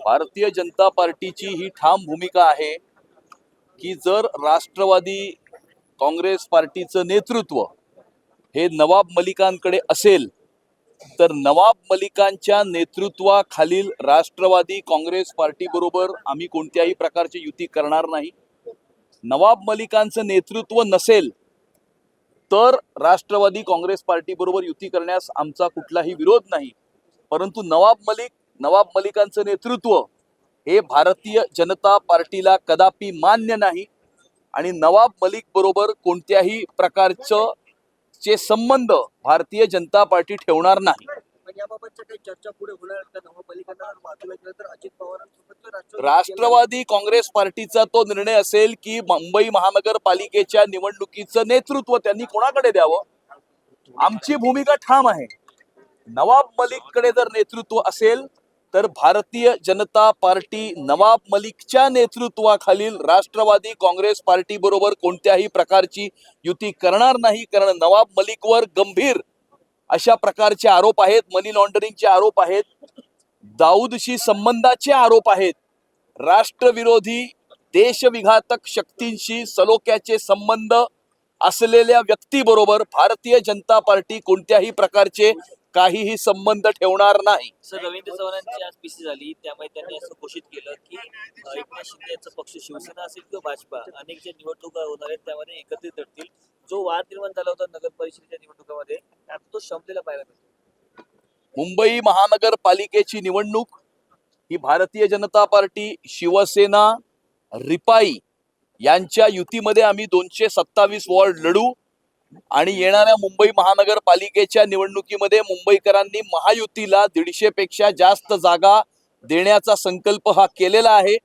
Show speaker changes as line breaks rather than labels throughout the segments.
भारतीय जनता पार्टीची ही ठाम भूमिका आहे की जर राष्ट्रवादी काँग्रेस पार्टीचं नेतृत्व हे नवाब मलिकांकडे असेल तर नवाब मलिकांच्या नेतृत्वाखालील राष्ट्रवादी काँग्रेस पार्टीबरोबर आम्ही कोणत्याही प्रकारची युती करणार नाही. नवाब मलिकांचं नेतृत्व नसेल तर राष्ट्रवादी काँग्रेस पार्टीबरोबर युती करण्यास आमचा कुठलाही विरोध नाही. परंतु नवाब मलिक नवाब मलिकांचं नेतृत्व हे भारतीय जनता पार्टीला कदापि मान्य नाही. आणि नवाब मलिक बरोबर कोणत्याही प्रकारचं चे संबंध भारतीय जनता पार्टी ठेवणार नाही.
राष्ट्रवादी
काँग्रेस पार्टीचा तो निर्णय असेल की मुंबई महानगरपालिकेच्या निवडणुकीचं नेतृत्व त्यांनी कोणाकडे द्यावं? आमची भूमिका ठाम आहे. नवाब मलिककडे जर नेतृत्व असेल तर भारतीय जनता पार्टी नवाब मलिकच्या नेतृत्वाखालील राष्ट्रवादी काँग्रेस पार्टी बरोबर कोणत्याही प्रकारची युती करणार नाही कारण नवाब मलिकवर गंभीर अशा प्रकारचे आरोप आहेत मनी लॉन्डरिंगचे आरोप आहेत दाऊदशी संबंधाचे आरोप आहेत. राष्ट्रविरोधी देशविघातक शक्तींशी सलोख्याचे संबंध असलेल्या व्यक्तीबरोबर भारतीय जनता पार्टी कोणत्याही प्रकारचे काहीही संबंध ठेवणार नाही.
सर रवींद्र चव्हाणांची आज पीसी झाली त्यामुळे त्यांनी असं घोषित केलं की एकनाथ शिंदे यांचा पक्ष शिवसेना असेल किंवा भाजपा अनेक ज्या निवडणुका होणार आहेत त्यामध्ये एकत्रित लढतील. जो वाद निर्माण झाला होता नगर परिषदेच्या निवडणुकामध्ये आता तो संपलेला पाहायला मिळतो.
मुंबई महानगरपालिकेची निवडणूक ही भारतीय जनता पार्टी शिवसेना रिपाई यांच्या युतीमध्ये आम्ही दोनशे सत्तावीस वॉर्ड लढू. आणि येणाऱ्या मुंबई महानगरपालिकेच्या निवडणुकीमध्ये मुंबईकरांनी महायुतीला दीडशे पेक्षा जास्त जागा देण्याचा संकल्प हा केलेला आहे.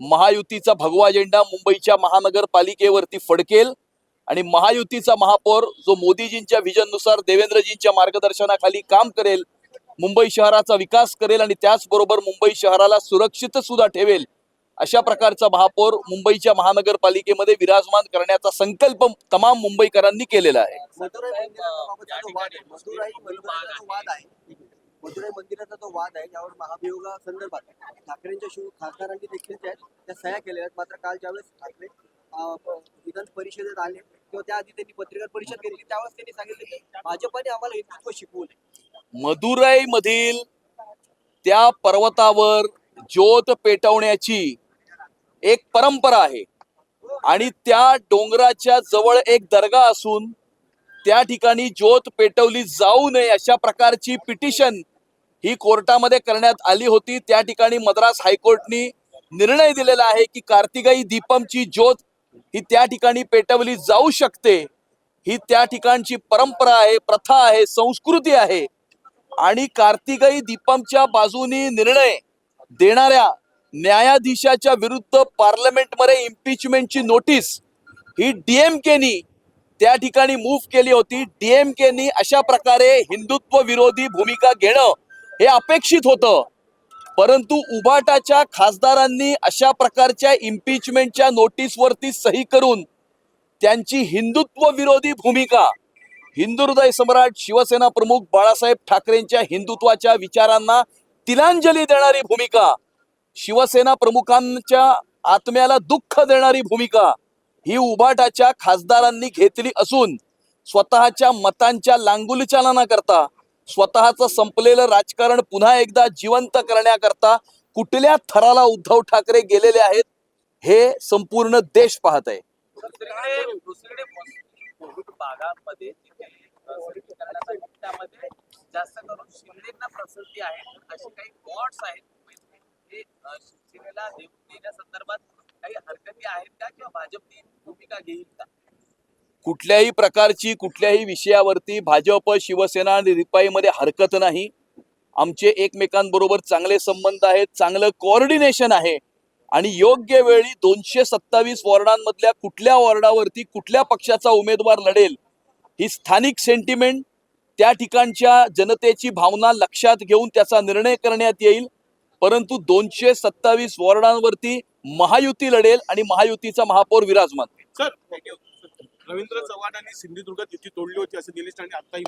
महायुतीचा भगवा झेंडा मुंबईच्या महानगरपालिकेवरती फडकेल आणि महायुतीचा महापौर जो मोदीजींच्या व्हिजननुसार देवेंद्रजींच्या मार्गदर्शनाखाली काम करेल मुंबई शहराचा विकास करेल आणि त्याचबरोबर मुंबई शहराला सुरक्षित सुद्धा ठेवेल अशा प्रकारचा महापौर मुंबईच्या महानगरपालिकेमध्ये विराजमान करण्याचा संकल्प तमाम मुंबईकरांनी केलेला आहे.
मदुराई मंदिराचा जो वाद आहे मदुराई मंदिराचा जो वाद आहे मदुराई मंदिराचा जो वाद आहे त्यावर महाभियोगा संदर्भात ठाकरेंच्या शिव खासदारांनी देखील त्या सह्या केलेल्या आहेत. मात्र काल ज्यावेळेस ठाकरे विधान परिषदेत आले किंवा त्याआधी त्यांनी पत्रकार परिषद केली त्यावेळेस त्यांनी सांगितलं की भाजपने आम्हाला हिंदुत्व शिकवले
मदुराई मधील त्या पर्वतावर ज्योत पेटवण्याची एक परंपरा आहे. आणि त्या डोंगराच्या जवळ एक दर्गा असून त्या ठिकाणी ज्योत पेटवली जाऊ नये अशा प्रकारची पिटिशन ही कोर्टामध्ये करण्यात आली होती. त्या ठिकाणी मद्रास हायकोर्टनी निर्णय दिलेला आहे की कार्तिकाई दीपमची ज्योत ही त्या ठिकाणी पेटवली जाऊ शकते. ही त्या ठिकाणची परंपरा आहे प्रथा आहे संस्कृती आहे. आणि कार्तिकाई दीपमच्या बाजूनी निर्णय देणाऱ्या न्यायाधीशाच्या विरुद्ध पार्लमेंटमध्ये इम्पिचमेंटची नोटीस ही डीएमकेनी त्या ठिकाणी मूव्ह केली होती. डीएमकेनी अशा प्रकारे हिंदुत्व विरोधी भूमिका घेणं हे अपेक्षित होतं. परंतु उभाटाच्या खासदारांनी अशा प्रकारच्या इम्पिचमेंटच्या नोटीसवरती सही करून त्यांची हिंदुत्व विरोधी भूमिका हिंदू हृदय सम्राट शिवसेना प्रमुख बाळासाहेब ठाकरेंच्या हिंदुत्वाच्या विचारांना तिलांजली देणारी भूमिका शिवसेना प्रमुखांच्या आत्म्याला दुःख देणारी भूमिका ही उबाटाच्या खासदारांनी घेतली असून स्वतःच्या मतांच्या लांगुलचालना करता स्वतःचं संपलेलं राजकारण पुन्हा एकदा जिवंत करण्याकरता कुठल्या थराला उद्धव ठाकरे गेलेले आहेत हे संपूर्ण देश पाहत आहे.
जास्त करून शिंदेना प्रसिद्धी आहे असे काही गॉड्स आहेत शिवसेनेला देऊन देण्यासंदर्भात काही हरकती आहेत का किंवा भाजपने भूमिका घेईल का?
कुठल्याही प्रकारची कुठल्याही विषयावरती भाजप शिवसेना आणि रिपाईमध्ये हरकत नाही. आमचे एकमेकांबरोबर चांगले संबंध आहेत चांगलं कोऑर्डिनेशन आहे. आणि योग्य वेळी दोनशे सत्तावीस वॉर्डांमधल्या कुठल्या वॉर्डावरती कुठल्या पक्षाचा उमेदवार लढेल ही स्थानिक सेंटिमेंट त्या ठिकाणच्या जनतेची भावना लक्षात घेऊन त्याचा निर्णय करण्यात येईल. परंतु दोनशे सत्तावीस वॉर्डांवरती महायुती लढेल आणि महायुतीचा महापौर विराजमान.
सर रवींद्र चव्हाणांनी सिंधुदुर्गात युती तोडली होती असं निलेश राणे आताही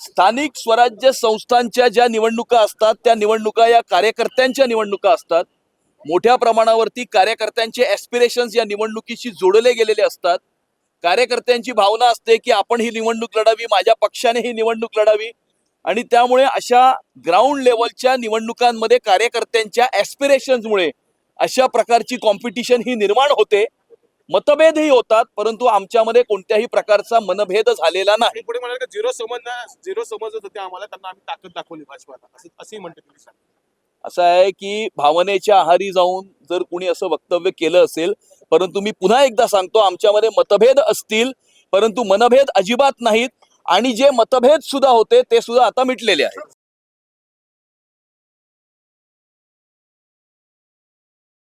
स्थानिक स्वराज्य संस्थांच्या ज्या निवडणुका असतात त्या निवडणुका या कार्यकर्त्यांच्या निवडणुका असतात. मोठ्या प्रमाणावरती कार्यकर्त्यांचे ॲस्पिरेशन्स या निवडणुकीशी जोडले गेलेले असतात. कार्यकर्त्यांची भावना असते की आपण ही निवडणूक लढावी माझ्या पक्षाने ही निवडणूक लढावी. आणि त्यामुळे अशा ग्राउंड लेवलच्या निवडणुकांमध्ये कार्यकर्त्यांच्या ॲस्पिरेशन्समुळे अशा प्रकारची कॉम्पिटिशन ही निर्माण होते. मतभेदही होतात परंतु आमच्यामध्ये कोणत्याही प्रकारचा मनभेद झालेला नाही.
पुढे म्हणाले झिरो समज झिरो समजत होते आम्हाला त्यांना आम्ही ताकद दाखवली भाजपाला. असं असेही म्हणते.
असं आहे की भावनेच्या आहारी जाऊन जर कुणी असं वक्तव्य केलं असेल परंतु मी पुन्हा एकदा सांगतो आमच्यामध्ये मतभेद असतील परंतु मनभेद अजिबात नाहीत. आणि जे मतभेद सुद्धा होते ते सुद्धा आता मिटलेले आहेत.